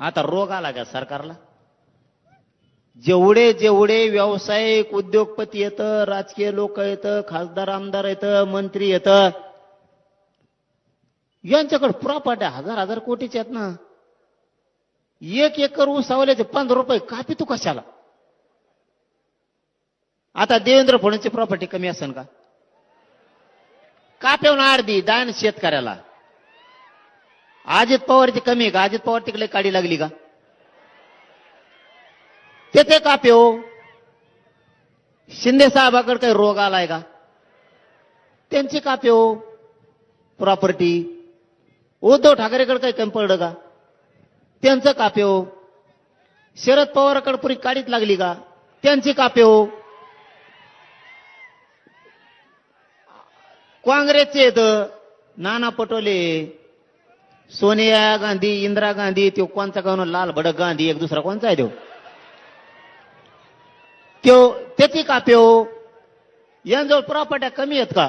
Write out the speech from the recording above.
आता रोग आला का सरकारला? जेवढे जेवढे व्यावसायिक उद्योगपती येतं राजकीय लोक येतं खासदार आमदार येतं मंत्री येतं यांच्याकडे प्रॉपर्टी हजार हजार कोटीचे आहेत ना. एक एकर उसावल्याचे पंधरा रुपये कापी तू कशाला? आता देवेंद्र फडणवीसची प्रॉपर्टी कमी असेल का? कापेवून अर्धी दान शेतकऱ्याला. अजित पवारची कमी आहे का? अजित पवार तिकडे काडी लागली का? ते ते कापे हो शिंदे साहेबाकडे काही रोग आलाय का? त्यांची कापे हो प्रॉपर्टी उद्धव ठाकरेकडे काही कमी पडलं का? त्यांचं कापे हो शरद पवाराकडे पुरी काडीत लागली का? त्यांची कापे हो काँग्रेसचे येत नाना पटोले सोनिया गांधी इंदिरा गांधी तो कोणचा गाव लाल भडक गांधी एक दुसरा कोणचा आहे तो? त्यो त्याची काप्यो यांजवळ प्रॉपर्ट्या कमी आहेत का?